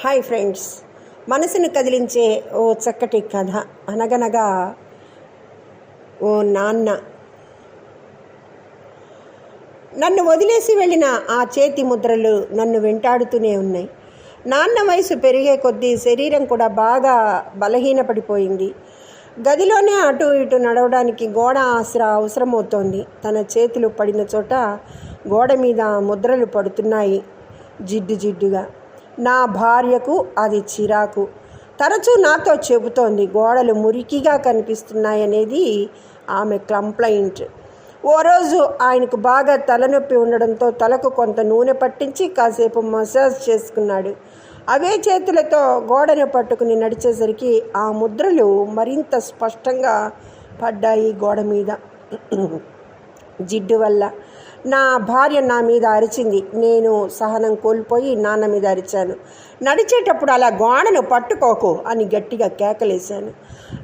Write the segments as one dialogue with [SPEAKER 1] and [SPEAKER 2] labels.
[SPEAKER 1] Hi friends. మనసును కదిలించే ఓ చక్కటి కథ. అనగనగా ఓ నాన్న నన్ను వదిలేసి వెళ్ళిన ఆ చేతి ముద్రలు నన్ను వెంటాడుతూనే ఉన్నాయి. నాన్న వయసు పెరిగే కొద్దీ శరీరం కూడా బాగా బలహీనపడిపోయింది. గదిలోనే అటు ఇటు నడవడానికి గోడ ఆసరా అవసరమవుతోంది. తన చేతులు పడిన చోట గోడ మీద ముద్రలు పడుతున్నాయి. జిడ్డు జిడ్డుగా. నా భార్యకు అది చిరాకు. తరచూ నాతో చెబుతోంది గోడలు మురికిగా కనిపిస్తున్నాయనేది ఆమె కంప్లైంట్. ఓ రోజు ఆయనకు బాగా తలనొప్పి ఉండడంతో తలకు కొంత నూనె పట్టించి కాసేపు మసాజ్ చేసుకున్నాడు. అవే చేతులతో గోడను పట్టుకుని నడిచేసరికి ఆ ముద్రలు మరింత స్పష్టంగా పడ్డాయి గోడ మీద జిడ్డు వల్ల నా భార్య నా మీద అరిచింది. నేను సహనం కోల్పోయి నాన్న మీద అరిచాను. నడిచేటప్పుడు అలా గోడను పట్టుకోకు అని గట్టిగా కేకలేశాను.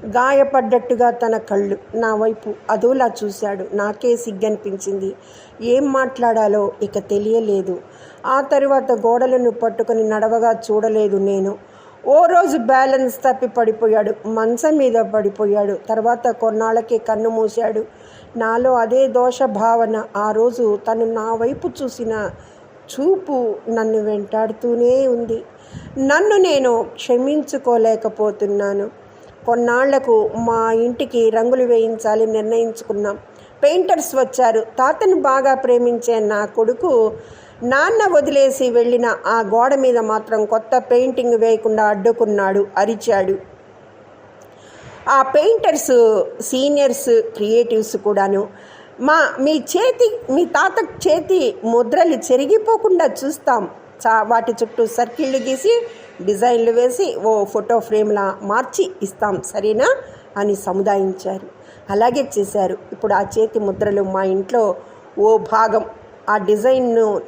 [SPEAKER 1] గాయపడ్డట్టుగా తన కళ్ళు నా వైపు అదోలా చూశాడు. నాకే సిగ్గనిపించింది. ఏం మాట్లాడాలో ఇక తెలియలేదు. ఆ తరువాత గోడలను పట్టుకొని నడవగా చూడలేదు నేను. ఓ రోజు బ్యాలెన్స్ తప్పి పడిపోయాడు. మంచం మీద పడిపోయాడు. తర్వాత కొన్నాళ్ళకి కన్ను మూశాడు. నాలో అదే దోష భావన ఆ రోజు తను నా వైపు చూసిన చూపు నన్ను వెంటాడుతూనే ఉంది. నన్ను నేను క్షమించుకోలేకపోతున్నాను. కొన్నాళ్ళకు మా ఇంటికి రంగులు వేయించాలి నిర్ణయించుకున్నాం. పెయింటర్స్ వచ్చారు. తాతను బాగా ప్రేమించే నా కొడుకు నాన్న వదిలేసి వెళ్ళిన ఆ గోడ మీద మాత్రం కొత్త పెయింటింగ్ వేయకుండా అడ్డుకున్నాడు అరిచాడు. ఆ పెయింటర్స్ సీనియర్స్ క్రియేటివ్స్ కూడాను మా మీ చేతి మీ తాత చేతి ముద్రలు చెరిగిపోకుండా చూస్తాం. చా వాటి చుట్టూ సర్కిళ్ళు గీసి డిజైన్లు వేసి ఓ ఫోటో ఫ్రేమ్లా మార్చి ఇస్తాం సరేనా? అని సముదాయించారు. అలాగే చేశారు. ఇప్పుడు ఆ చేతి ముద్రలు మా ఇంట్లో ఓ భాగం ఆ డిజైన్ను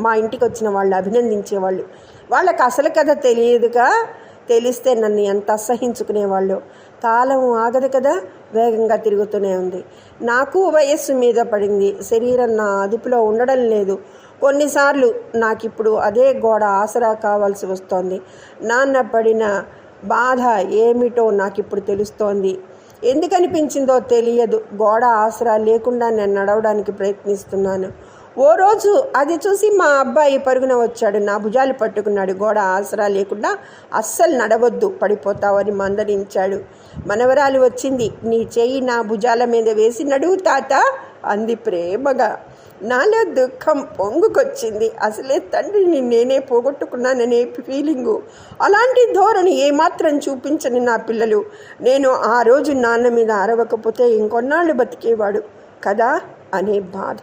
[SPEAKER 1] మా ఇంటికి వచ్చిన వాళ్ళు అభినందించేవాళ్ళు. వాళ్ళకి అసలు కథ తెలియదుగా. తెలిస్తే నన్ను ఎంత అసహించుకునేవాళ్ళు? కాలం ఆగదు కదా? వేగంగా తిరుగుతూనే ఉంది. నాకు వయస్సు మీద పడింది. శరీరం నా అదుపులో ఉండడం లేదు. కొన్నిసార్లు నాకు ఇప్పుడు అదే గోడ ఆసరా కావాల్సి వస్తోంది. నాన్న పడిన బాధ ఏమిటో నాకు ఇప్పుడు తెలుస్తోంది. ఎందుకనిపించిందో తెలియదు. గోడ ఆసరా లేకుండా నేను నడవడానికి ప్రయత్నిస్తున్నాను. ఓ రోజు అది చూసి మా అబ్బాయి పరుగున వచ్చాడు. నా భుజాలు పట్టుకున్నాడు. గోడ ఆసరా లేకుండా అస్సలు నడవద్దు పడిపోతావని మందలించాడు. మనవరాలు వచ్చింది. నీ చెయ్యి నా భుజాల మీద వేసి నడువు తాత అంది ప్రేమగా. నాలో దుఃఖం పొంగుకొచ్చింది. అసలే తండ్రిని నేనే పోగొట్టుకున్నాననే ఫీలింగు. అలాంటి ధోరణి ఏమాత్రం చూపించని నా పిల్లలు. నేను ఆ రోజు నాన్న మీద అరవకపోతే ఇంకొన్నాళ్ళు బతికేవాడు కదా అనే బాధ.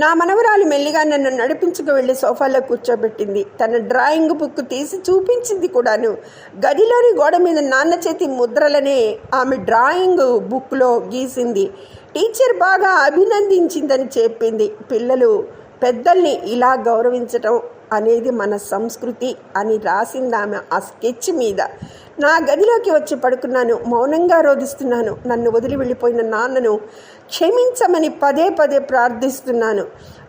[SPEAKER 1] నా మనవరాలు మెల్లిగా నన్ను నడిపించుకు వెళ్ళి సోఫాలో కూర్చోబెట్టింది. తన డ్రాయింగ్ బుక్ తీసి చూపించింది కూడాను. గదిలోని గోడ మీద నాన్న చేతి ముద్రలనే ఆమె డ్రాయింగ్ బుక్లో గీసింది. టీచర్ బాగా అభినందించిందని చెప్పింది. పిల్లలు పెద్దల్ని ఇలా గౌరవించటం అనేది మన సంస్కృతి అని రాసింది ఆమె ఆ స్కెచ్ మీద. నా గదిలోకి వచ్చి పడుకున్నాను మౌనంగా రోధిస్తున్నాను. నన్ను వదిలి వెళ్ళిపోయిన నాన్నను క్షమించమని పదే పదే ప్రార్థిస్తున్నాను.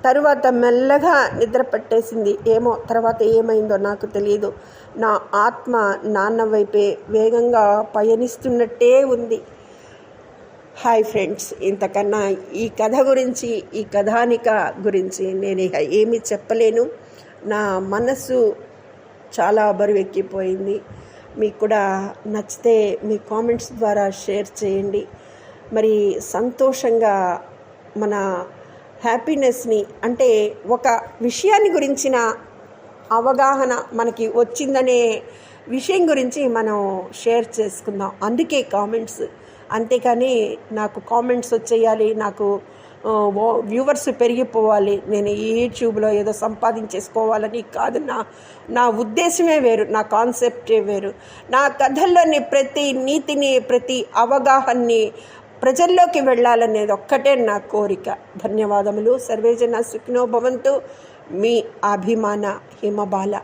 [SPEAKER 1] తరువాత మెల్లగా నిద్ర పట్టేసింది. ఏమో తర్వాత ఏమైందో నాకు తెలియదు. నా ఆత్మ నాన్న వైపే వేగంగా పయనిస్తున్నట్టే ఉంది. హాయ్ ఫ్రెండ్స్ ఇంతకన్నా ఈ కథ గురించి ఈ కథానిక గురించి నేను ఏమీ చెప్పలేను. నా మనసు చాలా బరువెక్కిపోయింది. మీకు కూడా నచ్చితే మీ కామెంట్స్ ద్వారా షేర్ చేయండి. మరి సంతోషంగా మన హ్యాపీనెస్ని అంటే ఒక విషయాన్ని గురించిన అవగాహన మనకి వచ్చిందనే విషయం గురించి మనం షేర్ చేసుకుందాం. అందుకే కామెంట్స్ అంతేకాని నాకు కామెంట్స్ వచ్చేయాలి నాకు వ్యూవర్స్ పెరిగిపోవాలి. నేను ఈ యూట్యూబ్లో ఏదో సంపాదించేసుకోవాలని కాదు. నా నా ఉద్దేశమే వేరు. నా కాన్సెప్టే వేరు. నా కథల్లోని ప్రతి నీతిని ప్రతి అవగాహనని ప్రజల్లోకి వెళ్ళాలనేది ఒక్కటే నా కోరిక. ధన్యవాదములు. సర్వేజన సుఖినో భవంతు. మీ అభిమాన హిమబాల.